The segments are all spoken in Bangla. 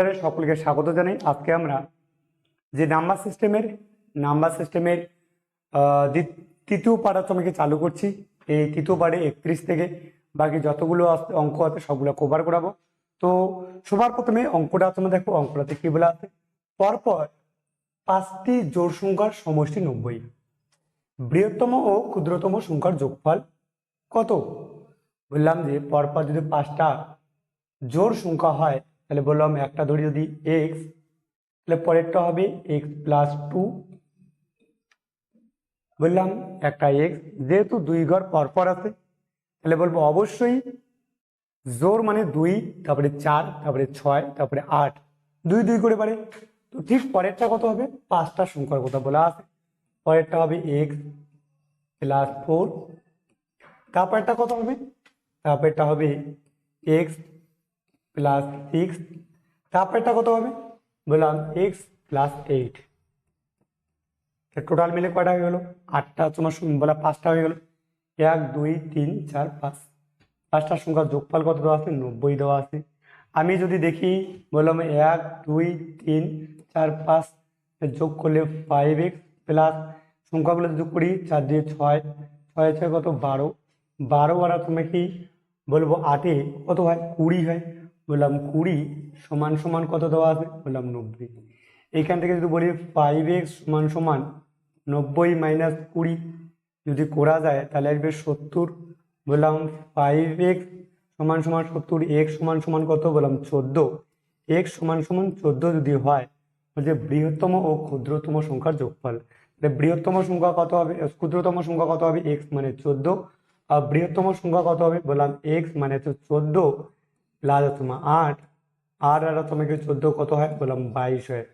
আপনাদের সকলকে স্বাগত জানাই। আজকে আমরা যে নাম্বার সিস্টেমের নাম্বার সিস্টেমের তৃতীয় পার্ট তোমাকে চালু করছি। এই তৃতীয় পাড়ে একত্রিশ থেকে বাকি যতগুলো অঙ্ক আছে সবগুলো কভার করাবো। তো সবার প্রথমে অঙ্কটা তোমরা দেখো, অঙ্কটাতে কি বলে আছে? পরপর পাঁচটি জোর সংখ্যার সমষ্টি নব্বই। বৃহত্তম ও ক্ষুদ্রতম সংখ্যার যোগফল কত? বললাম যে পরপর যদি পাঁচটা জোর সংখ্যা হয় তাহলে বললাম একটা ধরি যদি এক্স তাহলে পরেরটা হবে এক্স প্লাস টু বললাম একটা এক্স যেহেতু দুই ঘর পরপর আছে, তাহলে বলব অবশ্যই জোর মানে দুই, তারপরে চার, তারপরে ছয়, তারপরে আট, দুই দুই করে পারে তো ঠিক পরেরটা কত হবে? পাঁচটা সংখ্যার কথা বলা আছে। পরেরটা হবে এক্স প্লাস ফোর তারপরটা কত হবে? তারপরটা হবে এক্স প্লাস সিক্স তারপরটা কত হবে? বললাম এক্স প্লাস এইট টোটাল মিলে কয়টা হয়ে গেলো? আটটা, তোমার বলা পাঁচটা হয়ে গেলো। এক, দুই, তিন, চার, পাঁচ। পাঁচটা সংখ্যার যোগফল কত দেওয়া আছে? নব্বই দেওয়া আছে। আমি যদি দেখি, বললাম এক, দুই, তিন, চার, পাঁচ যোগ করলে ফাইভ এক্স প্লাস সংখ্যাগুলো যোগ করি, চার দিয়ে ছয় ছয় ছয় কত? বারো। বারো আর তুমি কি বলব, আটে কত হয়? কুড়ি হয়। বললাম কুড়ি সমান সমান কত দেওয়া আছে? বললাম নব্বই। এইখান থেকে যদি বলি ফাইভ এক্স সমান সমান নব্বই মাইনাস কুড়ি যদি করা যায়, তাহলে আসবে সত্তর। বললাম ফাইভ এক্স সমান সমান সত্তর এক্স সমান সমান কত? বললাম চোদ্দ। এক্স সমান সমান চোদ্দ যদি হয় বলছে বৃহত্তম ও ক্ষুদ্রতম সংখ্যার যোগফল। তাহলে বৃহত্তম সংখ্যা কত হবে? ক্ষুদ্রতম সংখ্যা কত হবে? এক্স মানে চোদ্দ। আর বৃহত্তম সংখ্যা কত হবে? বললাম এক্স মানে হচ্ছে চোদ্দ। প্লাস তোমার আট, আর আর তোমাকে চোদ্দ কত হয়? বললাম বাইশ হয়।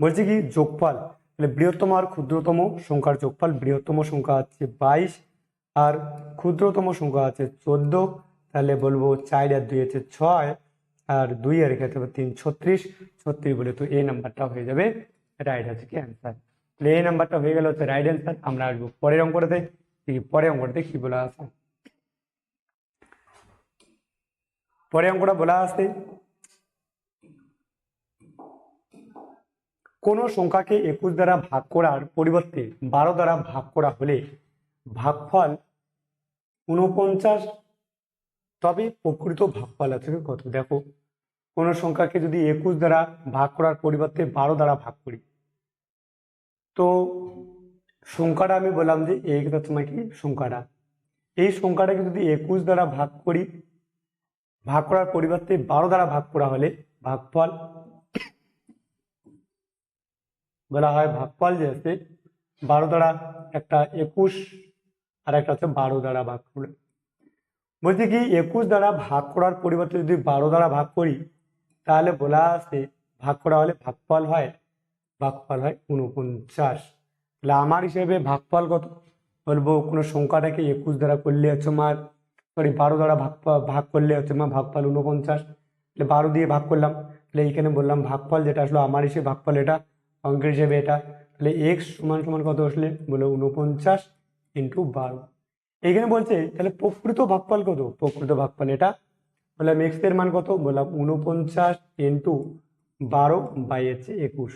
বলছি কি, যোগফল। তাহলে বৃহত্তম আর ক্ষুদ্রতম সংখ্যার যোগফল, বৃহত্তম সংখ্যা হচ্ছে বাইশ, আর ক্ষুদ্রতম সংখ্যা আছে চোদ্দ। তাহলে বলব চার আর দুই হচ্ছে ছয়, আর দুই আর এখানে তিন, ছত্রিশ। ছত্রিশ বলে তো এই নাম্বারটা হয়ে যাবে। রাইট আছে কি অ্যান্সার তাহলে এই নাম্বারটা হয়ে গেল হচ্ছে রাইট অ্যান্সার আমরা আসব পরের অঙ্কটাতে। পরের অঙ্কটাতে কি বলা আছে? পরে অঙ্কটা বলা আছে কোনো সংখ্যাকে একুশ দ্বারা ভাগ করার পরিবর্তে বারো দ্বারা ভাগ করা হলে ভাগফল উনপঞ্চাশ তবে প্রকৃত ভাগফল আছে কত? দেখো, কোনো সংখ্যাকে যদি একুশ দ্বারা ভাগ করার পরিবর্তে বারো দ্বারা ভাগ করি, তো সংখ্যাটা আমি বললাম যে এইটা তোমার কি সংখ্যাটা। এই সংখ্যাটাকে যদি একুশ দ্বারা ভাগ করি ভাগ করার পরিবর্তে বারো দ্বারা ভাগ করা হলে ভাগফল বলা হয় ভাগফল যে আছে বারো দ্বারা একটা একুশ আর একটা হচ্ছে বারো দ্বারা ভাগ করে। বলছি কি, একুশ দ্বারা ভাগ করার পরিবর্তে যদি বারো দ্বারা ভাগ করি, তাহলে বলা আছে ভাগ করা হলে ভাগফল হয় ভাগফল হয় উনপঞ্চাশ তাহলে আমার হিসেবে ভাগফল কত? বলব কোনো সংখ্যাটাকে একুশ দ্বারা করলে হচ্ছে আমার সরি, বারো দ্বারা ভাগ ভাগ করলে হচ্ছে আমার ভাগফল উনপঞ্চাশ তাহলে বারো দিয়ে ভাগ করলাম, তাহলে এইখানে বললাম ভাগফল যেটা আসলো আমার হিসেবে, ভাগফল এটা, অঙ্কের হিসেবে এটা। তাহলে এক্স সমান সমান কত আসলে? বলে উনপঞ্চাশ ইন্টু বারো। এইখানে বলছে, তাহলে প্রকৃত ভাগফল কত? প্রকৃত ভাগফল এটা। বললাম এক্সের মান কত? বললাম উনপঞ্চাশ ইন্টু বারো বাই হচ্ছে একুশ।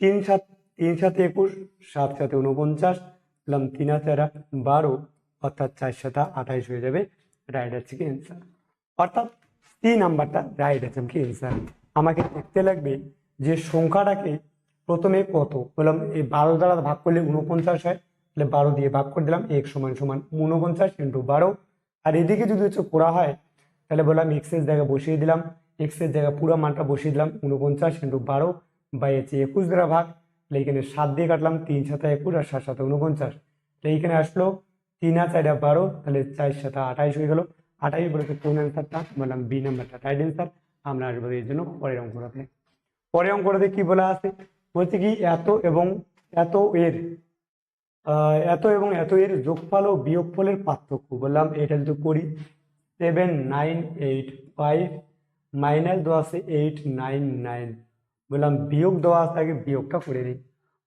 তিন সাত, তিন সাথে একুশ, সাত সাথে উনপঞ্চাশ বললাম তিন হাতে এরা বারো অর্থাৎ চার সাথে আঠাইশ হয়ে যাবে রাইট আছে কি অ্যান্সার অর্থাৎ সি নাম্বারটা রাইট আছে কি অ্যান্সার আমাকে দেখতে লাগবে যে সংখ্যাটাকে প্রথমে কত? বললাম, এই বারো দ্বারা ভাগ করলে উনপঞ্চাশ হয়, তাহলে বারো দিয়ে ভাগ করে দিলাম, এক সমান সমান উনপঞ্চাশ ইন্টু বারো। আর এদিকে যদি হচ্ছে করা হয়, তাহলে বললাম এক্সের জায়গায় বসিয়ে দিলাম এক্সের জায়গায় পুরো মানটা বসিয়ে দিলাম উনপঞ্চাশ ইন্টু বারো বাই হচ্ছে একুশ দ্বারা ভাগ, তাহলে এখানে সাত দিয়ে কাটলাম, তিন সাথে একুশ আর সাত সাথে উনপঞ্চাশ তাহলে এইখানে আসলো তিন আর চারটা বারো তাহলে চার সাথে আঠাইশ হয়ে গেল আঠাইশ বলেছে কোন অ্যান্সারটা বললাম বি নাম্বারটা রাইট অ্যান্সার আমরা আসব এর জন্য পরের অঙ্কটাতে পরের অঙ্কটাতে কি বলা আছে বলছে কি এত এবং এত এর এত এবং এত এর যোগফল ও বিয়োগফলের পার্থক্য বললাম এটা যদি করি seven nine eight five minus দেওয়া আছে এইট নাইন নাইন বললাম বিয়োগ দেওয়া আছে আগে বিয়োগটা করে নিই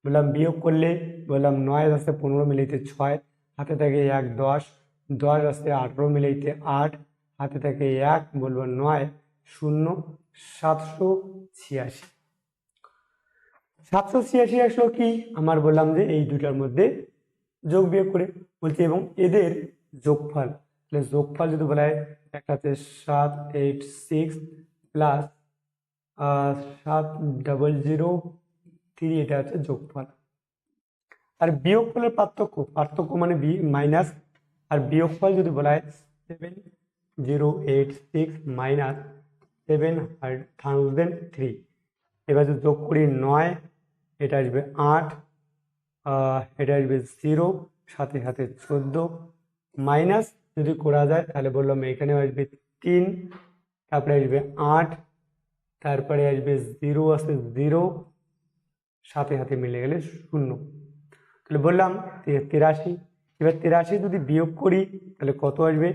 বললাম বিয়োগ করলে বললাম নয় আছে পনেরো মিলাইতে ছয় হাতে থাকে এক দশ দশ আছে আঠেরো মিলাইতে আট, হাতে থাকে এক বলব নয়, শূন্য, সাতশো ছিয়াশি। সাতশো ছিয়াশি আসলো কি? আমার বললাম যে এই দুটার মধ্যে যোগ বিয়োগ করে বলছি, এবং এদের যোগফল, তাহলে যোগফল যদি বলা হয়, একটা হচ্ছে সাত, এইট, সিক্স, প্লাস সাত, ডাবল জিরো থ্রি এটা হচ্ছে যোগফল। আর বিয়োগফলের পার্থক্য পার্থক্য মানে বি মাইনাস আর বিয়োগফল যদি বলা হয় seven zero eight six minus seven thousand three এবার যদি যোগ করি নয়, এটা আসবে আট এটা আসবে জিরো সাথে সাথে চোদ্দ। মাইনাস যদি করা যায়, তাহলে বললাম এখানে আসবে তিন, তারপরে আসবে আট, তারপরে আসবে জিরো আসবে জিরো সাথে সাথে মিলে গেলে শূন্য। তাহলে বললাম তিরাশি। এবার তিরাশি যদি বিয়োগ করি, তাহলে কত আসবে?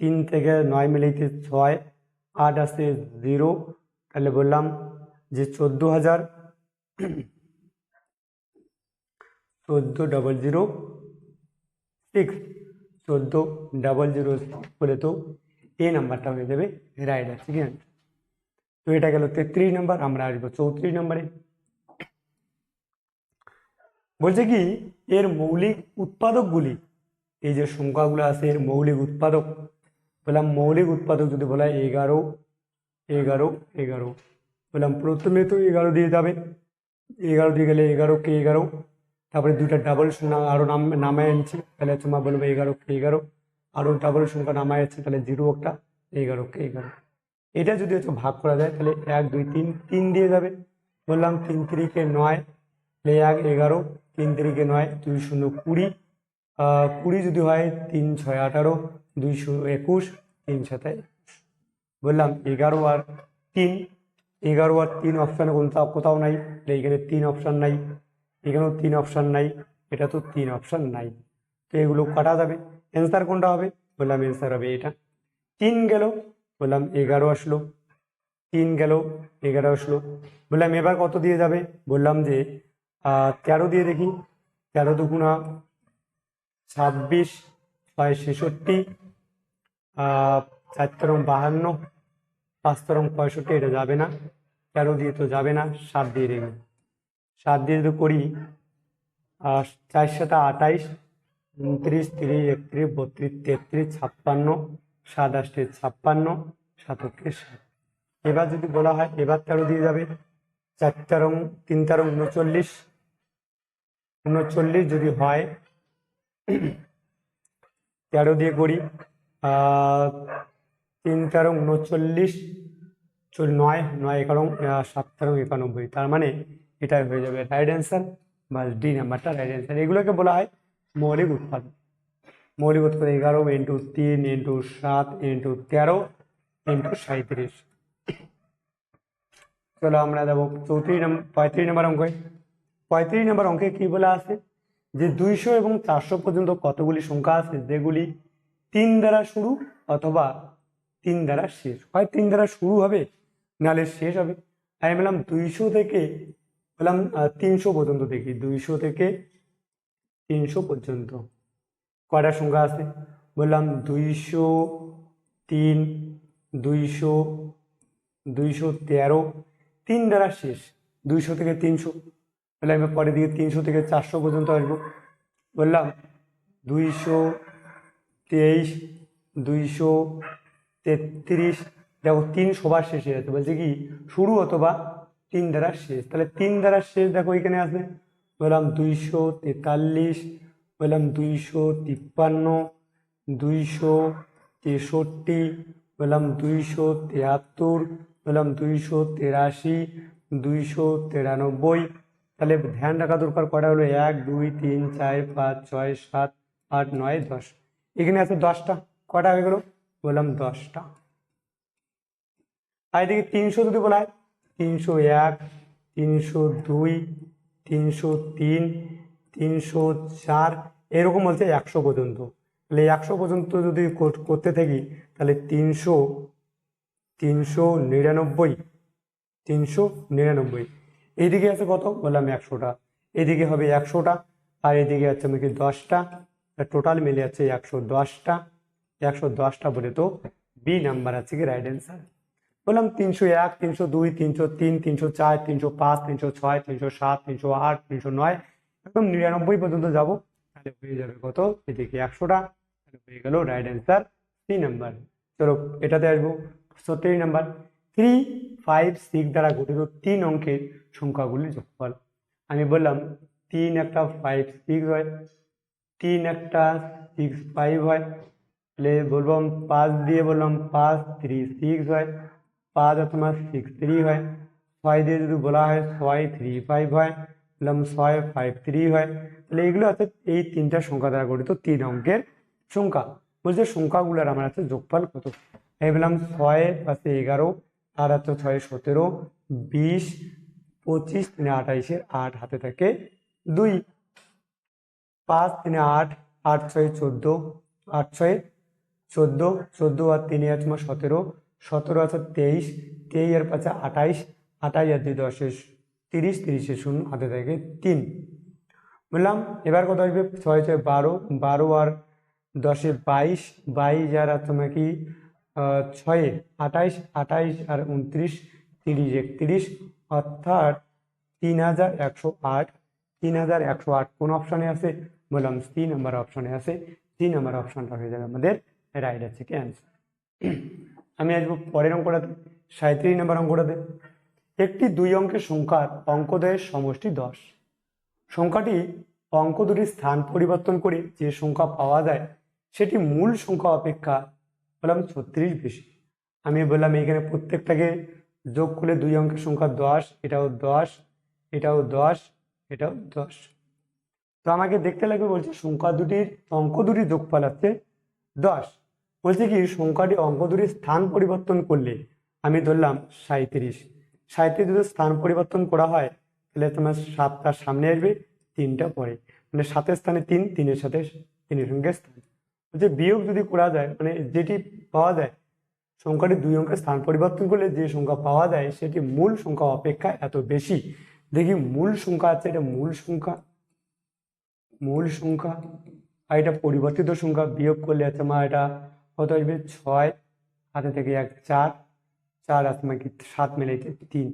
তিন থেকে নয় মিলাইতে ছয়, আট আসছে জিরো। তাহলে বললাম যে চোদ্দ হাজার, চোদ্দ ডবল জিরো সিক্স চোদ্দ ডাবল জিরো বলে তো এই নাম্বারটা হয়ে যাবে রাইট আছে কি? তো এটা গেল তেত্রিশ নাম্বার আমরা আসব চৌত্রিশ নম্বরে বলছে কি, এর মৌলিক উৎপাদকগুলি, এই যে সংখ্যাগুলো আছে, এর মৌলিক উৎপাদক, বললাম মৌলিক উৎপাদক যদি বলা হয় এগারো এগারো এগারো। বললাম প্রথমে তো এগারো দিয়ে যাবে, এগারো দিয়ে গেলে এগারো কে এগারো, তারপরে দুইটা ডাবল আরও নাম, নামায় আনছি, তাহলে তোমার বলবে এগারো কে এগারো আরও ডাবল সংখ্যা নামায় আছে তাহলে জিরো একটা, এগারো কে এগারো। এটা যদি হচ্ছে ভাগ করা যায়, তাহলে এক, দুই, তিন তিন দিয়ে যাবে। বললাম তিন তিরিকে নয়, তাহলে এক, এগারো তিন তিরিকে নয়, দুই শূন্য কুড়ি। কুড়ি যদি হয়, তিন ছয় আঠারো দুইশো একুশ, তিন সাতায় বললাম, এগারো আর তিন। এগারো আর তিন অপশানে কোথাও কোথাও নাই এখানে তিন অপশান নাই, এখানেও তিন অপশান নাই, এটা তো তিন অপশান নাই। তো এগুলো কাটা যাবে। অ্যান্সার কোনটা হবে? বললাম অ্যান্সার হবে এটা। তিন গেল, বললাম, এগারো আসলো। তিন গেল, এগারো আসলো। বললাম, এবার কত দিয়ে যাবে? বললাম যে তেরো দিয়ে দেখি। তেরো দুগুণা ছাব্বিশ ছয় ছেষট্টি চার বাহান্ন, পাঁচ তেরো পঁয়ষট্টি, এটা যাবে না। তেরো দিয়ে তো যাবে না, সাত দিয়ে দেখি। সাত দিয়ে যদি করি চার সাথে আঠাইশ উনত্রিশ, তিরিশ, একত্রিশ, বত্রিশ, তেত্রিশ, ছাপ্পান্ন সাতাশটি ছাপ্পান্ন সাতকে সাত এবার যদি বলা হয়, এবার তেরো দিয়ে যাবে। চার তেরো, তিন তেরো উনচল্লিশ উনচল্লিশ যদি হয়, তেরো দিয়ে করি তিন তেরো উনচল্লিশ নয় নয় এগারো সাত তেরো একানব্বই, তার মানে এটাই হয়ে যাবে। রাইট অ্যান্সার বা ডি নাম্বারটা রাইট অ্যান্সার এগুলোকে বলা হয় মৌলিক উৎপাদন মৌলিক উৎপাদন এগারো ইন্টু তিন ইন্টু সাত ইন্টু তেরো ইন্টু সাঁত্রিশ চলো আমরা দেবো চৌত্রিশ নম্বর পঁয়ত্রিশ নম্বর অঙ্কে পঁয়ত্রিশ নম্বর অঙ্কে কি বলা আছে? যে দুইশো এবং চারশো পর্যন্ত কতগুলি সংখ্যা আছে? যেগুলি তিন দ্বারা শুরু অথবা তিন দ্বারা শেষ। হয় তিন দ্বারা শুরু হবে, নাহলে শেষ হবে। আমি বললাম দুইশো থেকে, বললাম তিনশো পর্যন্ত দেখি। দুইশো থেকে তিনশো পর্যন্ত কয়টা সংখ্যা আছে? বললাম দুইশো তিন, দুইশো দুইশো তেরো, তিন দ্বারা শেষ। দুইশো থেকে তিনশো। তাহলে আমি পরের দিকে তিনশো থেকে চারশো পর্যন্ত আসব। বললাম, দুইশো তেইশ, দুইশো তেত্রিশ। দেখো, তিন সবার শেষে আছে বলছে কি, শুরু অথবা তিন দ্বারা শেষ। তাহলে তিন দ্বারা শেষ দেখো এখানে আসবে। বললাম, দুইশো তেতাল্লিশ। বললাম, দুইশো তিপ্পান্ন। দুইশো তেষট্টি। বললাম, দুইশো তিয়াত্তর। বললাম, দুইশো তেরাশি। দুইশো তিরানব্বই। তাহলে ধ্যান রাখা দরকার কটা হলো? এক, দুই, তিন, চার, পাঁচ, ছয়, সাত, আট, নয়, দশ। এখানে আছে দশটা। কটা হয়ে গেল? বললাম দশটা। আর এদিকে তিনশো যদি বলা হয়, তিনশো এক, তিনশো দুই, তিনশো তিন, তিনশো চার, এরকম বলছে একশো পর্যন্ত। তাহলে একশো পর্যন্ত যদি কর- করতে থাকি, তাহলে তিনশো তিনশো নিরানব্বই তিনশো নিরানব্বই। এইদিকে আছে কত? বললাম একশোটা। এদিকে হবে একশোটা, আর এদিকে আছে আমাকে দশটা। টোটাল মিলে আছে একশো দশটা। একশো দশটা বলে তো বি নাম্বার আছে কি? রাইট অ্যান্সার বললাম তিনশো এক, তিনশো দুই, তিনশো তিন, তিনশো চার, তিনশো পাঁচ, তিনশো ছয়, তিনশো সাত, তিনশো আট, তিনশো নয়। একদম নিরানব্বই পর্যন্ত যাব। তাহলে হয়ে যাবে কত? এদিকে একশোটা। তাহলে হয়ে গেল রাইট অ্যান্সার থ্রি নাম্বার চলো এটাতে আসব। সত্তর নাম্বার থ্রি ফাইভ সিক্স দ্বারা গঠিত তিন অঙ্কের সংখ্যাগুলির যোগফল। আমি বললাম, তিন একটা ফাইভ সিক্স হয়। তিন একটা সিক্স ফাইভ হয়। তাহলে বললাম পাঁচ দিয়ে বললাম, পাঁচ থ্রি সিক্স হয়। পাঁচ তোমার সিক্স থ্রি হয়। ছয় দিয়ে যদি বলা হয়, ছয় থ্রি ফাইভ হয়। বললাম, ছয় ফাইভ থ্রি হয়। তাহলে এগুলো আছে, এই তিনটা সংখ্যা দ্বারা গঠিত তিন অঙ্কের সংখ্যা। বলছে, সংখ্যাগুলোর আমার আছে যোগফল কত? এই বললাম, ছয় পাশে এগারো আর হচ্ছে ছয়, সতেরো, বিশ, পঁচিশ, তিনে আঠাইশের আট হাতে থাকে। দুই, পাঁচ, তিনে আট আট, ছয়, চোদ্দ, আট, ছয়, চোদ্দ চোদ্দ আর তিনে আছে তোমার সতেরো সতেরো আছে তেইশ তেইশ আর পাঁচে আঠাইশ আঠাইশ আর দুই দশে তিরিশ তিরিশে শূন্য হাতে থাকে তিন। বললাম, এবার কত আসবে? ছয় ছয়, বারো বারো আর দশে বাইশ বাইশ আর আর তোমার কি? ছয়ে, আঠাইশ আঠাইশ আর উনত্রিশ, তিরিশ, একত্রিশ, অর্থাৎ তিন হাজার একশো আট, তিন হাজার একশো আট। কোন অপশানে আছে? বললাম সি নাম্বার অপশানে আছে। সি নাম্বার অপশানটা হয়ে যাবে আমাদের রাইট আছে কি অ্যান্সার আমি আসব পরের অঙ্কটাতে সাঁত্রিশ নাম্বার অঙ্কটাতে। একটি দুই অঙ্কের সংখ্যার অঙ্কদয়ের সমষ্টি দশ। সংখ্যাটি অঙ্ক দুটির স্থান পরিবর্তন করে যে সংখ্যা পাওয়া যায়, সেটি মূল সংখ্যা অপেক্ষা বললাম, ছত্রিশ বেশি। আমি বললাম এখানে প্রত্যেকটাকে যোগ করলে দুই অঙ্কের সংখ্যা দশ, এটাও দশ এটাও দশ এটাও দশ। তো আমাকে দেখতে লাগবে বলছে, সংখ্যা দুটির অঙ্ক দুটির যোগফল আছে দশ। বলছে কি, সংখ্যাটি অঙ্ক দুটির স্থান পরিবর্তন করলে। আমি ধরলাম সাঁত্রিশ সাঁত্রিশ যদি স্থান পরিবর্তন করা হয়, তাহলে তোমার সাতটা সামনে আসবে, তিনটা পরে। মানে সাতের স্থানে তিন, তিনের সাথে তিনের সঙ্গে স্থান বলছে বিয়োগ যদি করা যায় মানে যেটি পাওয়া যায়, সংখ্যাটি দুই অঙ্কের স্থান পরিবর্তন করলে যে সংখ্যা পাওয়া যায়, সেটি মূল সংখ্যা অপেক্ষা এত বেশি। দেখি, মূল সংখ্যা আছে, এটা মূল সংখ্যা মূল সংখ্যা, আর এটা পরিবর্তিত সংখ্যা বিয়োগ করলে আছে আমার এটা কত আসবে? ছয়, হাতে থেকে এক, চার চার আছে আমার কি, সাত মিলাইতে তিন।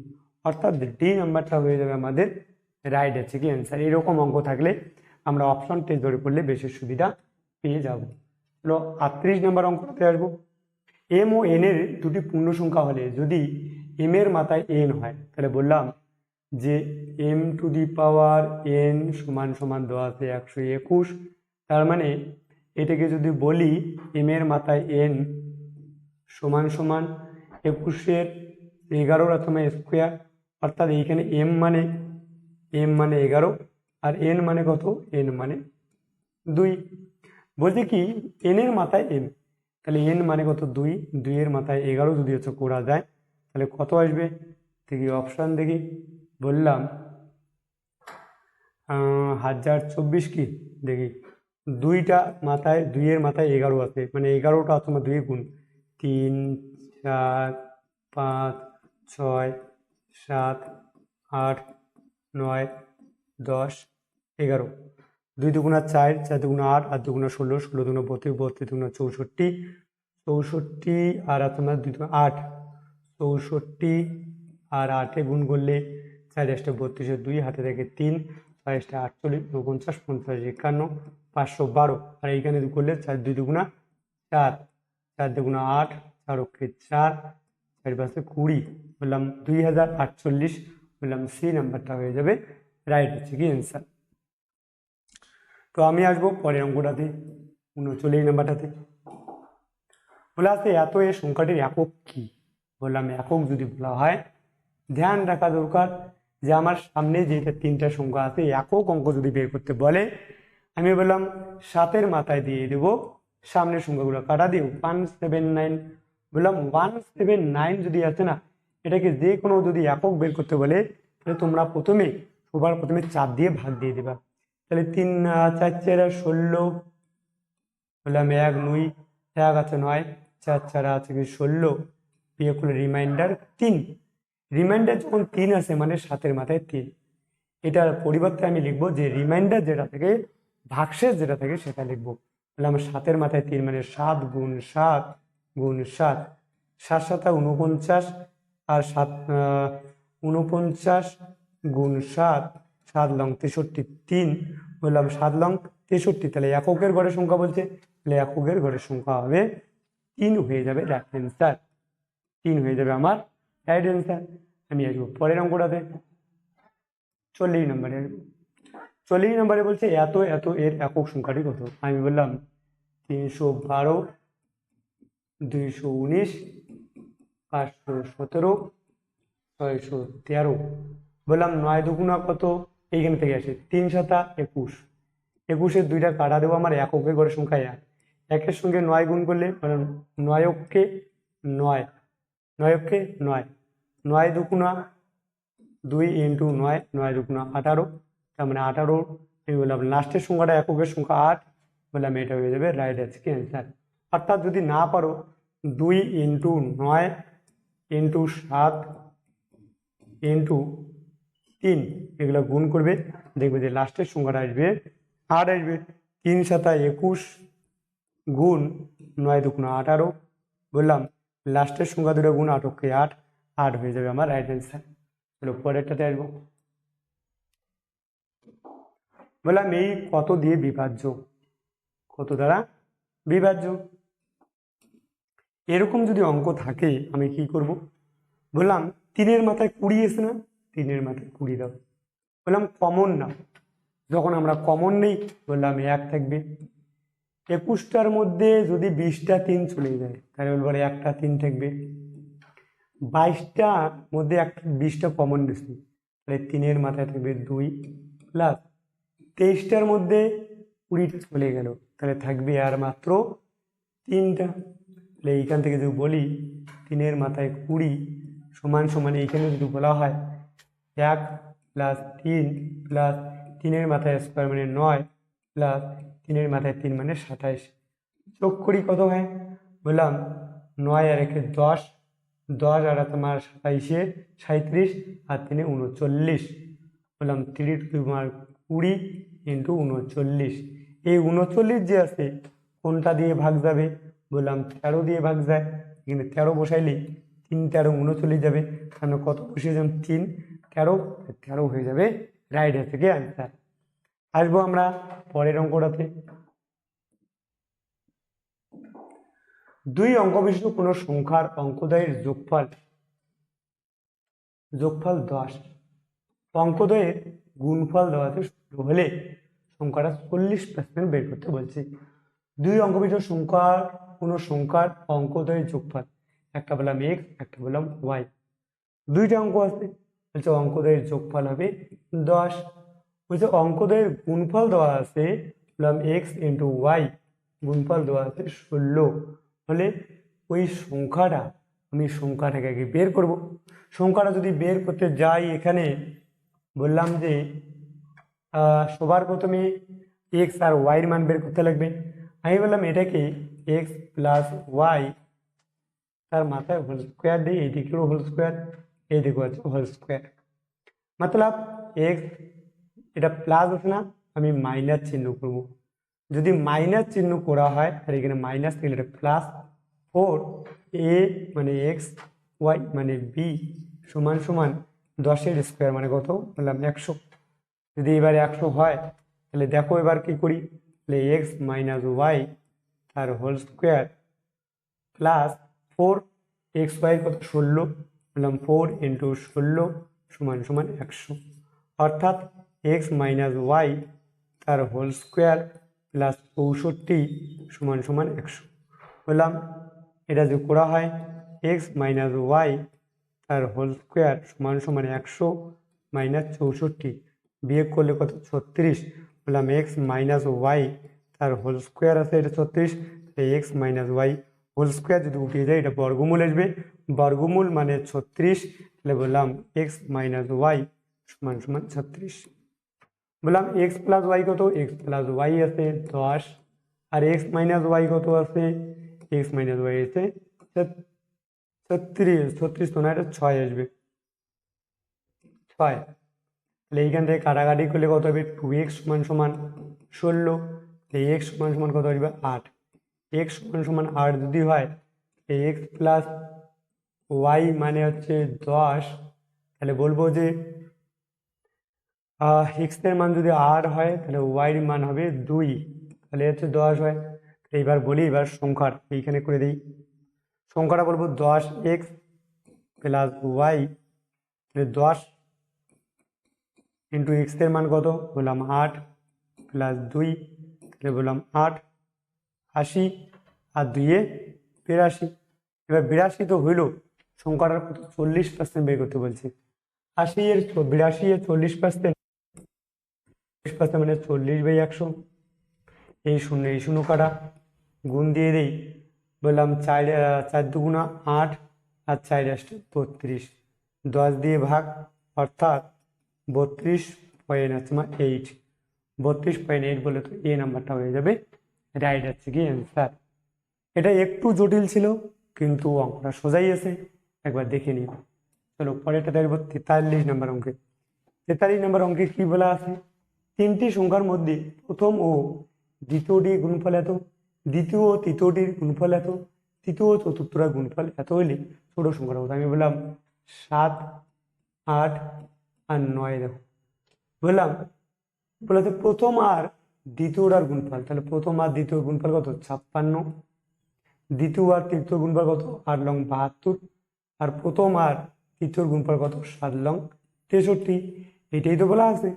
অর্থাৎ ডি নাম্বারটা হয়ে যাবে আমাদের রাইট আছে, কি অ্যান্সার এরকম অঙ্ক থাকলে আমরা অপশন টেস্ট ধরে পড়লে বেশি সুবিধা পেয়ে যাব। চলো আটত্রিশ নাম্বার অঙ্কটাতে আসব। এম ও এন এর দুটি পূর্ণ সংখ্যা হলে যদি এম এর মাথায় এন হয়, তাহলে বললাম যে M to the power N সমান সমান দেওয়া একশো একুশ, তার মানে এটাকে যদি বলি এম এর মাথায় এন সমান সমান একুশের এগারোর অথবা স্কোয়ার অর্থাৎ এইখানে এম মানে এম মানে এগারো আর এন মানে কত? এন মানে দুই। বলছে কি এন এর মাথায় এম তাহলে এন মানে কত দুই? দুইয়ের মাথায় এগারো যদি হচ্ছে করা যায়। তাহলে কত আসবে? দেখি অপশান দেখি। বললাম হাজার চব্বিশ কি? দেখি, দুইটা মাথায় দুইয়ের মাথায় এগারো আছে। মানে এগারোটা তোমার দুই গুণ। তিন, চার, পাঁচ, ছয়, সাত, আট, নয়, দশ, এগারো। দুই দুগুণা চার চার দুগুণা আট আট দুগুণা ষোলো ষোলো দুগুণা বত্রিশ বত্রিশ দুগুণা চৌষট্টি চৌষট্টি আর তোমার দুই দুগুণা আট। চৌষট্টি আর আটে গুণ করলে চার আসটা বত্রিশে দুই, হাতে থেকে তিন আসটা আটচল্লিশ উনপঞ্চাশ পঞ্চাশ, একান্ন, পাঁচশো বারো। আর এইখানে করলে চার দুই দুগুণা চার। চার দুগুণা আট, চার অক্ষে চার চার পাশে কুড়ি। বললাম দুই হাজার আটচল্লিশ, বললাম সি নাম্বারটা হয়ে যাবে, রাইট হচ্ছে কি অ্যান্সার তো আমি আসব পরের অঙ্কটাতে, উনচল্লিশ নাম্বারটাতে। বলে আছে এত এ সংখ্যাটির একক কি? বললাম, একক যদি বলা হয়, ধ্যান রাখা দরকার যে আমার সামনে যেটা তিনটা সংখ্যা আছে, একক অঙ্ক যদি বের করতে বলে, আমি বললাম, সাতের মাথায় দিয়ে দেবো, সামনের সংখ্যাগুলো কাটা দিও ওয়ান সেভেন নাইন বললাম ওয়ান সেভেন নাইন যদি আছে না, এটাকে যে কোনো যদি একক বের করতে বলে, তাহলে তোমরা প্রথমে, সবার প্রথমে চার দিয়ে ভাগ দিয়ে দেবা। তাহলে তিন চার চার ষোলো। বললাম এক নই এক আছে নয়, চার চার আছে কি ষোলো। বিয়ে করলে রিমাইন্ডার তিন। রিমাইন্ডার যখন তিন আছে মানে সাতের মাথায় তিন। এটার পরিবর্তে আমি লিখব যে রিমাইন্ডার যেটা থেকে, ভাগশেষ যেটা থাকে, সেটা লিখব। তাহলে আমার সাতের মাথায় তিন মানে সাত গুণ সাত গুণ সাত। সাত সাতা উনপঞ্চাশ আর সাত উনপঞ্চাশ গুণ সাত সাত লং তেষট্টি তিন। বললাম সাত লং তেষট্টি। তাহলে এককের ঘরের সংখ্যা বলছে, তাহলে এককের ঘরের সংখ্যা হবে তিন হয়ে যাবে রাইট অ্যান্সার তিন হয়ে যাবে আমার রাইট অ্যান্সার আমি আসব পরের অঙ্কটাতে। চল্লিশ নম্বরে। চল্লিশ নম্বরে বলছে, এত এত, এর একক সংখ্যাটি কত? আমি বললাম, তিনশো বারো, দুইশো উনিশ, পাঁচশো সতেরো, ছয়শো তেরো। বললাম নয় দুগুণা কত? এইখান থেকে আসে। তিন সাতা একুশ। একুশের দুইটা কাটা দেবো আমার এককের ঘরের সংখ্যা এক। একের সঙ্গে নয় গুণ করলে মানে নয়ককে নয়। নয়ককে নয়। নয় দুগুণা দুই ইন্টু নয় নয় দুগুণা আঠারো। তার মানে আঠারো আমি বললাম লাস্টের সংখ্যাটা এককের সংখ্যা আট বললাম এটা হয়ে যাবে রাইট আজকে অ্যান্সার অর্থাৎ যদি না পারো, দুই ইন্টু নয় ইন্টু সাত ইন্টু তিন, এগুলো গুণ করবে। দেখবে যে লাস্টের সংখ্যাটা আসবে, আট আসবে। তিন সাতা একুশ গুণ নয় দুগুণ আঠারো। বললাম লাস্টের সংখ্যা দুটো গুণ আটককে আট আট হয়ে যাবে আমার রাইট অ্যান্সার চলো পরেরটাতে আসব। বললাম, এই কত দিয়ে বিভাজ্য? কত দ্বারা? বিভাজ্য। এরকম যদি অঙ্ক থাকে, আমি কি করব? বললাম, তিনের মাথায় কুড়ি এসে না? তিনের মাথায় কুড়ি দাও। বললাম, কমন না। যখন আমরা কমন নেই, বললাম, এক থাকবে। একুশটার মধ্যে যদি বিশটা তিন চলে যায়, তাহলে বলব একটা তিন থাকবে। বাইশটার মধ্যে একটা বিশটা কমন বেশি, তাহলে তিনের মাথায় থাকবে দুই প্লাস তেইশটার মধ্যে কুড়িটা চলে গেল, তাহলে থাকবে আর মাত্র তিনটা। তাহলে এইখান থেকে যদি বলি, তিনের মাথায় কুড়ি সমান সমান এইখানে যদি বলা হয় এক প্লাস তিন প্লাস তিনের মাথায় স্কোয়ার মানে নয় প্লাস তিনের মাথায় তিন মানে সাতাইশ। যোগ করি কত হয়? বললাম নয় আর একে দশ। দশ আর তোমার সাতাইশে সাঁত্রিশ আর তিনে উনচল্লিশ। বললাম টু তোমার কুড়ি ইন্টু উনচল্লিশ। এই উনচল্লিশ যে আছে, কোনটা দিয়ে ভাগ যাবে? বললাম তেরো দিয়ে ভাগ যায়। এখানে তেরো বসাইলেই তিন তেরো উনচল্লিশ যাবে। সামনে কত বসিয়ে যাবেন তিন। তেরো তেরো হয়ে যাবে রাইট থেকে অ্যান্সার আসব আমরা পরের অঙ্কটাতে। দুই অঙ্ক বিশিষ্ট কোনো সংখ্যার অঙ্কদয়ের যোগফল যোগফল দশ। অঙ্কদয়ের গুণফল দেওয়া আছে হলে সংখ্যাটা চল্লিশ পার্সেন্ট বের করতে বলছি। দুই অঙ্ক বিশিষ্ট সংখ্যার, কোনো সংখ্যার অঙ্কদয়ের যোগফল, একটা বললাম এক্স একটা বললাম ওয়াই দুইটা অঙ্ক আছে। বলছে অঙ্কদের যোগফল হবে দশ। বলছে অঙ্কদের গুণফল দেওয়া আছে, বললাম এক্স ইন্টু ওয়াই গুণফল দেওয়া আছে ষোলো। হলে ওই সংখ্যাটা আমি সংখ্যাটাকে আগে বের করব। সংখ্যাটা যদি বের করতে যাই এখানে, বললাম যে সবার প্রথমে এক্স আর ওয়াইয়ের মান বের করতে লাগবে। আমি বললাম এটাকে এক্স প্লাস ওয়াই তার মাথায় হোল স্কোয়ার দিই এইদিকেও হোল স্কোয়ার এইদিকেও আছে হোল স্কোয়ার মতলব এক্স এটা প্লাস আছে না আমি মাইনাস চিহ্ন করব যদি মাইনাস চিহ্ন করা হয় আর এখানে মাইনাস থাকলে এটা প্লাস ফোর এ মানে এক্স ওয়াই মানে বি সমান সমান দশের স্কোয়ার মানে কত বললাম একশো যদি এবার একশো হয় তাহলে দেখো এবার কি করি তাহলে এক্স মাইনাস ওয়াই তার whole square plus four X Y কত ষোলো বললাম ফোর ইন্টু ষোলো সমান সমান একশো। অর্থাৎ এক্স মাইনাস ওয়াই তার হোল স্কোয়ার প্লাস চৌষট্টি সমান সমান একশো। বললাম, এটা যদি করা হয় এক্স মাইনাস ওয়াই তার হোল স্কোয়ার সমান সমান একশো মাইনাস চৌষট্টি বিয়োগ করলে কত? ছত্রিশ। বললাম এক্স মাইনাস ওয়াই তার হোল স্কোয়ার আছে এটা ছত্রিশ X minus Y whole square যদি উঠিয়ে যায়, এটা বর্গমূল আসবে। বর্গমূল মানে ছত্রিশ, তাহলে বললাম এক্স মাইনাস ওয়াই সমান সমান ছত্রিশ। বললাম এক্স প্লাস ওয়াই কত? এক্স প্লাস ওয়াই আছে দশ, আর এক্স মাইনাস ওয়াই কত আছে? এক্স মাইনাস ওয়াই আছে ছত্রিশ ছত্রিশ তো না, এটা ছয় আসবে। ছয়, তাহলে এইখান থেকে কাটাকাটি করলে কত হবে? টু এক্স সমান সমান ষোলো এক্স সমান সমান কত আসবে? আট। এক্স সমান সমান আট যদি হয় এক্স প্লাস ওয়াই মানে হচ্ছে দশ, তাহলে বলব যে এক্সের মান যদি আর হয়, তাহলে ওয়াইয়ের মান হবে দুই, তাহলে হচ্ছে দশ হয়। এইবার বলি, এবার সংখ্যার, এইখানে করে দিই। সংখ্যাটা বলব দশ এক্স প্লাস ওয়াই তাহলে দশ ইন্টু এক্সের মান কত? বললাম আট প্লাস দুই, তাহলে বললাম আট। আশি আর দুইয়ে বিরাশি। এবার বিরাশি তো হইল, সংখ্যাটার কত চল্লিশ পার্সেন্ট বের করতে বলছে। আশি এর বিরাশি এর চল্লিশ পার্সেন্ট চল্লিশ পার্সেন্ট মানে চল্লিশ বাই একশো। এই শূন্য এই শূন্য কাটা। গুণ দিয়ে দেই, বললাম চার চার দুগুণা আট আর চার আসতে বত্রিশ। দশ দিয়ে ভাগ, অর্থাৎ বত্রিশ পয়েন্ট আছে মা এইট বত্রিশ পয়েন্ট এইট বলে তো এ নাম্বারটা হয়ে যাবে রাইট আছে কি অ্যান্সার এটা একটু জটিল ছিল, কিন্তু অঙ্কটা সোজাই আছে একবার দেখে নিই। চলো, পরেরটা দেখব তেতাল্লিশ নম্বর অঙ্কে। তেতাল্লিশ নম্বর অঙ্কে কি বলা আছে? তিনটি সংখ্যার মধ্যে প্রথম ও দ্বিতীয়টি গুণফল এত, দ্বিতীয় ও তৃতীয়টির গুণফল এত, তৃতীয় ও চতুর্থটার গুণফল এত হইলে ছোট সংখ্যার মতো। আমি বললাম সাত, আট আর নয়, দেখো। বললাম বলেছে প্রথম আর দ্বিতীয়টার গুণফল, তাহলে প্রথম আর দ্বিতীয় গুণফল কত? ছাপ্পান্ন। দ্বিতীয় আর তৃতীয় গুণফল কত? আট লং বাহাত্তর। আর প্রথম আর তৃতীয় গুণফল কত? সাত লং তেষট্টি। এটাই তো বলা আছে।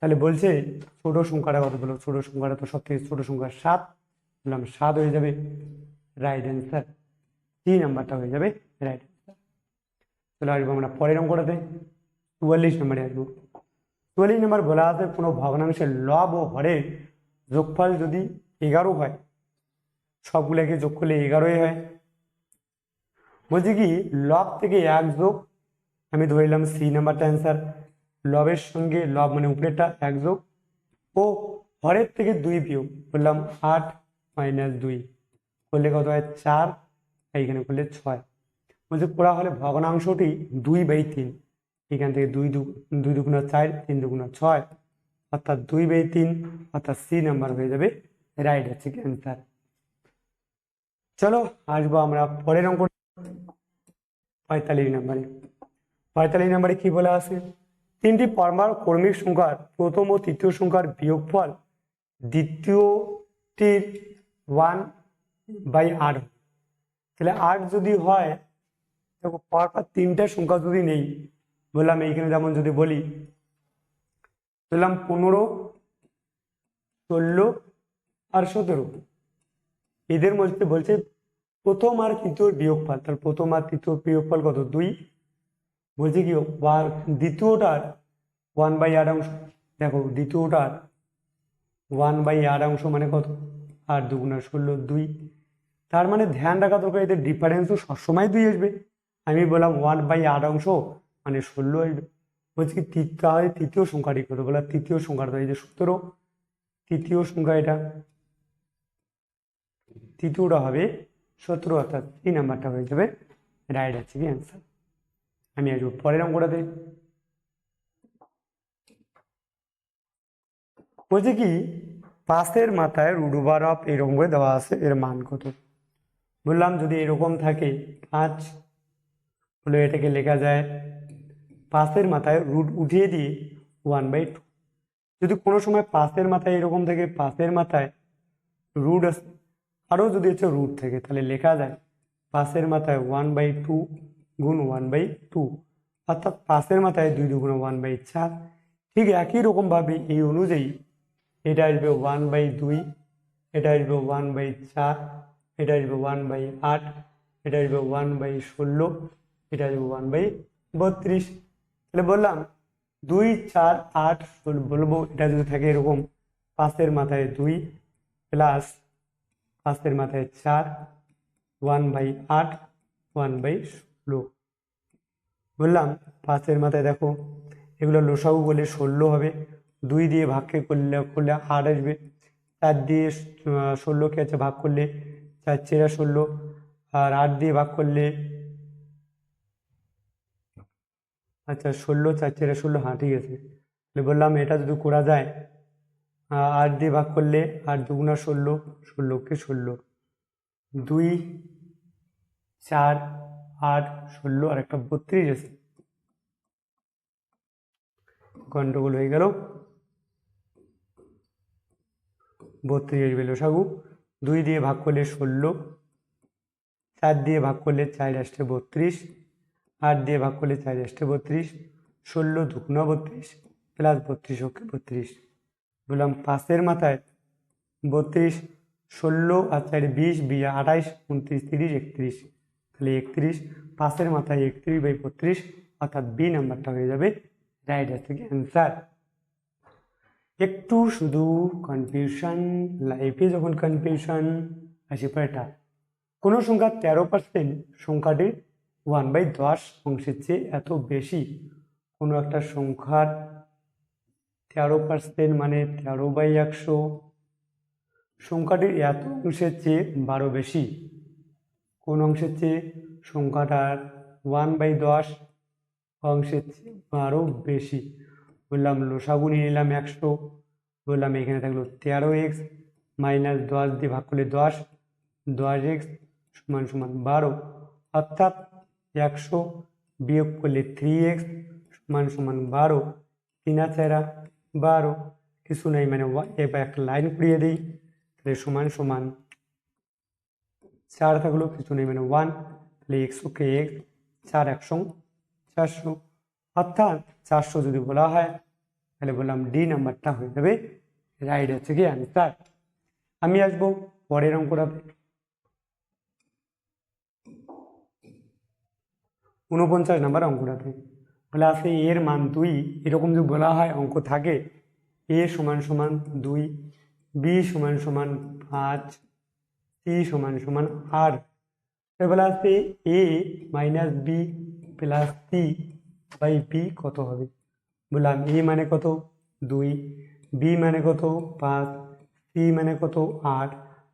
তাহলে বলছে ছোট সংখ্যাটা কত বলো? ছোট সংখ্যাটা তো সব থেকে ছোট সংখ্যা সাত। বললাম সাত হয়ে যাবে রাইট অ্যান্সার তিন নাম্বারটা হয়ে যাবে রাইট অ্যান্সার চলে আসব আমরা পরের অঙ্কটাতে। চুয়াল্লিশ নম্বরে আসব। চুয়াল্লিশ নম্বর বলা আছে কোনো ভগ্নাংশের লব ও হরের যোগফল যদি এগারো হয়, সবগুলোকে যোগ করলে এগারোই হয়। বলছি কি, লব থেকে এক যোগ, আমি ধরলাম সি নাম্বারটা অ্যান্সার লবের সঙ্গে লব মানে উপরেরটা এক যোগ, ও হরের থেকে দুই বিয়োগ, বললাম আট মাইনাস দুই, করলে কত হয় চার, এইখানে করলে ছয়। বলছে করা হলে ভগ্নাংশটি দুই বাই তিন। এখান থেকে দুই দু দুই দুগুণা চার, তিন দুগুণা ছয়, অর্থাৎ দুই বাই তিন, অর্থাৎ সি নাম্বার হয়ে যাবে রাইট আছে অ্যান্সার চলো, আসব আমরা পরের অঙ্ক পঁয়তাল্লিশ নাম্বারে। পঁয়তাল্লিশ নাম্বারে কি বলা আছে? তিনটি পরমাণু কর্মীর সংখ্যার প্রথম ও তৃতীয় সংখ্যার বিয়োগফল দ্বিতীয়টির ওয়ান বাই আট তাহলে আট যদি হয়, দেখো, পরপর তিনটা সংখ্যা যদি নেই বললাম, এইখানে যেমন যদি বলি, বললাম পনেরো, ষোলো আর সতেরো। এদের মধ্যে বলছে প্রথম আর তৃতীয় বিয়োগফল। তাহলে প্রথম আর তৃতীয় বিয়োগফল কত? দুই। বলছে কি ওয়া- দ্বিতীয়টার ওয়ান বাই আট অংশ। দেখো দ্বিতীয়টার ওয়ান বাই আট অংশ মানে কত? আর দুগুণা ষোলো, দুই। তার মানে ধ্যান রাখা দরকার, এদের ডিফারেন্সও সবসময় দুই আসবে। আমি বললাম ওয়ান বাই আট অংশ মানে ষোলো আসবে বলছি কি তৃ- তাহলে তৃতীয় সংখ্যাটি কত বলা, তৃতীয় সংখ্যাটা এই যে সতেরো, তৃতীয় সংখ্যা এটা। তৃতীয়টা হবে সতেরো, অর্থাৎ তিন নাম্বারটা হয়ে যাবে রাইট আছে কি অ্যান্সার আমি আসব পরের অঙ্কটাতে। বলছে কি পাশের মাথায় ওভার অফ এরকম করে দেওয়া আছে, এর মান কত? বললাম যদি এরকম থাকে, পাঁচ হলে এটাকে লেখা যায় পাশের মাথায় রুট উঠিয়ে দিয়ে ওয়ান বাই টু যদি কোনো সময় পাশের মাথায় এরকম থেকে, পাশের মাথায় রুট আছে আরও যদি হচ্ছে রুট থেকে, তাহলে লেখা যায় পাশের মাথায় ওয়ান বাই টু গুণ ওয়ান বাই টু অর্থাৎ পাশের মাথায় দুই দুগুণ ওয়ান বাই চার। ঠিক একই রকমভাবে এই অনুযায়ী এটা আসবে ওয়ান বাই দুই, এটা আসবে ওয়ান বাই চার, এটা আসবে ওয়ান বাই আট, এটা আসবে ওয়ান বাই ষোলো, এটা আসবে ওয়ান বাই বত্রিশ। তাহলে বললাম দুই, চার, আট বলব এটা যদি থাকে এরকম পাশের মাথায় দুই প্লাস পাশের মাথায় চার ওয়ান বাই আট ওয়ান বাই ষোলো। বললাম পাশের মাথায় দেখো, এগুলো লোসাগু বলে ষোলো হবে, দুই দিয়ে ভাগকে করলে করলে আট আসবে, চার দিয়ে ষোলোকে আছে ভাগ করলে চার চেরা ষোলো, আর আট দিয়ে ভাগ করলে আচ্ছা ষোলো চার চেরা ষোলো হ্যাঁ ঠিক আছে বললাম, এটা যদি করা যায় আট দিয়ে ভাগ করলে আট দুগুণা ষোলো, ষোলোকে ষোলো। দুই, চার, আট, ষোলো, আর একটা বত্রিশ আছে গন্ডগোল হয়ে গেল। বত্রিশ আসবে লসাগু দুই দিয়ে ভাগ করলে ষোলো, চার দিয়ে ভাগ করলে চার আসতে বত্রিশ। আট দিয়ে ভাগ করলে চার আসতে বত্রিশ, ষোলো দুগুণা বত্রিশ, প্লাস বত্রিশ, ওকে বত্রিশ। বললাম, পাঁচের মাথায় বত্রিশ, ষোলো আর চার বিশ, বিয়া আঠাইশ, উনত্রিশ, তিরিশ, একত্রিশ। তাহলে একত্রিশ, পাঁচের মাথায় একত্রিশ বাই বত্রিশ, অর্থাৎ বি নাম্বারটা হয়ে যাবে রাইট থেকে অ্যান্সার। একটু শুধু কনফিউশন লাইফে যখন কনফিউশন আসে পড়েটা কোনো সংখ্যা তেরো পার্সেন্ট সংখ্যাটির ওয়ান বাই দশ অংশের চেয়ে এত বেশি কোনো একটা সংখ্যার তেরো পার্সেন্ট মানে তেরো বাই একশো সংখ্যাটির এত অংশের চেয়ে বারো বেশি। কোন অংশের চেয়ে সংখ্যাটার ওয়ান বাই দশ অংশের চেয়ে বারো বেশি। বললাম লসাগু নিয়ে নিলাম একশো। বললাম এখানে থাকল তেরো এক্স মাইনাস দশ দিয়ে ভাগ করলে দশ। দশ এক্স সমান সমান বারো। অর্থাৎ একশো বিয়োগ করলে থ্রি এক্স সমান সমান বারো। তিন চারা বারো, কিছু নেই মানে এবার একটা লাইন পুড়িয়ে দিই, তাহলে সমান সমান চার থাকল, কিছু নেই মানে ওয়ান তাহলে একশোকে এক চার একশো চারশো। অর্থাৎ চারশো যদি বলা হয়, তাহলে বললাম ডি নাম্বারটা হয়ে যাবে রাইট হচ্ছে কি অ্যান্সার আমি আসব পরের অঙ্কটাতে। উনপঞ্চাশ নাম্বার অঙ্কটাতে। বলে আসে এর মান দুই, এরকম যদি বলা হয়, অঙ্ক থাকে এ সমান সমান দুই বি সমান সমান পাঁচ সি সমান সমান আর আসবে A minus B plus C by B কত হবে? বললাম এ মানে কত? দুই বি মানে কত? পাঁচ সি মানে কত? আট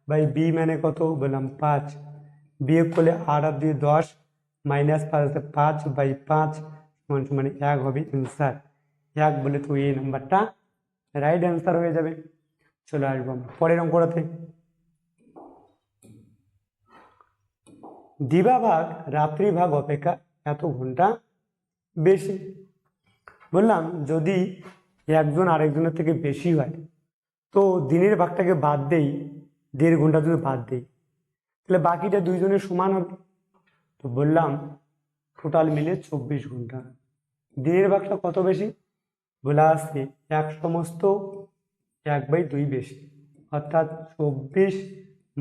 বাই বি মানে কত? বললাম, পাঁচ। বিয়োগ করলে আট আর দুই দশ মাইনাস পাঁচ আছে পাঁচ বাই পাঁচ সমান সমান এক হবে অ্যান্সার এক বলে তো এই নাম্বারটা রাইট অ্যান্সার হয়ে যাবে। চলে আসব আমরা পরের অঙ্কটাতে। দিবাভাগ রাত্রিভাগ অপেক্ষা এত ঘণ্টা? বেশি। বললাম, যদি একজন আরেকজনের থেকে বেশি হয়, তো দিনের ভাগটাকে বাদ দেই, দেড় ঘণ্টা যদি বাদ দেই। তাহলে বাকিটা দুইজনের সমান হবে। তো বললাম টোটাল মিলে চব্বিশ ঘণ্টা। দিনের ভাগটা কত বেশি? বলে আসছে এক সমস্ত এক বাই দুই বেশি। অর্থাৎ চব্বিশ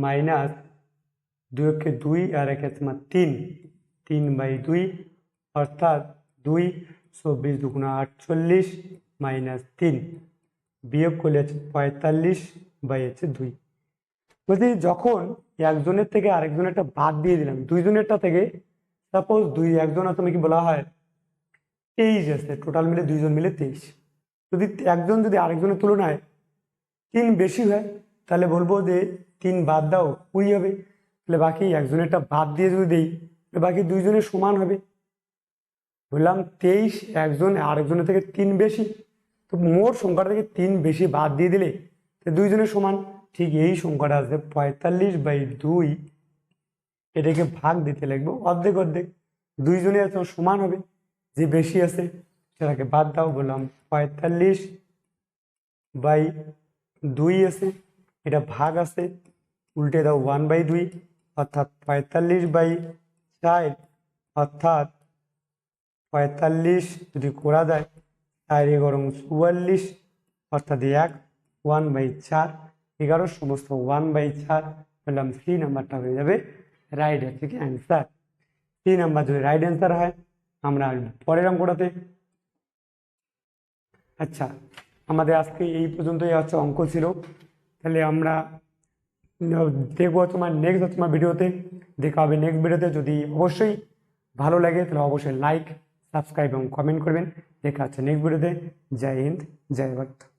মাইনাস দুই একে দুই আর একে তোমার তিন। তিন বাই দুই, অর্থাৎ দুই চব্বিশ দুগুণা আটচল্লিশ মাইনাস তিন। বিয়োগ করলে আছে পঁয়তাল্লিশ বাই আছে দুই। বলছি যখন একজনের থেকে আরেকজনেরটা বাদ দিয়ে দিলাম। দুইজনেরটা থেকে সাপোজ দুই, একজন তুমি কি বলা হয় তেইশ আছে টোটাল মিলে দুইজন মিলে তেইশ। যদি একজন যদি আরেকজনের তুলনায় তিন বেশি হয়, তাহলে বলব যে তিন বাদ দাও, কুড়ি হবে। তাহলে বাকি একজনেরটা বাদ দিয়ে যদি দিই, তাহলে বাকি দুইজনের সমান হবে। বললাম তেইশ, একজন আরেকজনের থেকে তিন বেশি। তো মোট সংখ্যাটা থেকে তিন বেশি বাদ দিয়ে দিলে দুইজনের সমান। ঠিক এই সংখ্যাটা আছে পঁয়তাল্লিশ বাই দুই। এটাকে ভাগ দিতে লাগবে। অর্ধেক অর্ধেক। দুইজনে এত সমান হবে, যে বেশি আছে, সেটাকে বাদ দাও, বললাম পঁয়তাল্লিশ বাই দুই আছে, এটা ভাগ আছে, উল্টে দাও ওয়ান বাই দুই, অর্থাৎ পঁয়তাল্লিশ বাই চার, অর্থাৎ পঁয়তাল্লিশ যদি করা যায় চার এগারো চুয়াল্লিশ, অর্থাৎ এক, ওয়ান বাই চার এগারো সমস্ত ওয়ান বাই চার বললাম সি নাম্বারটা হয়ে যাবে রাইট হচ্ছে কি অ্যান্সার সি নাম্বার যদি রাইট অ্যান্সার হয়, আমরা পরের অঙ্কটাতে। আচ্ছা আমাদের আজকে এই পর্যন্তই হচ্ছে অঙ্ক ছিল। তাহলে আমরা দেখব তোমার নেক্সট তোমার ভিডিওতে। দেখা হবে নেক্সট ভিডিওতে। যদি অবশ্যই ভালো লাগে, তাহলে অবশ্যই লাইক সাবস্ক্রাইব এবং কমেন্ট করবেন। দেখা হচ্ছে নেক্সট ভিডিওতে। জয় হিন্দ, জয় ভারত।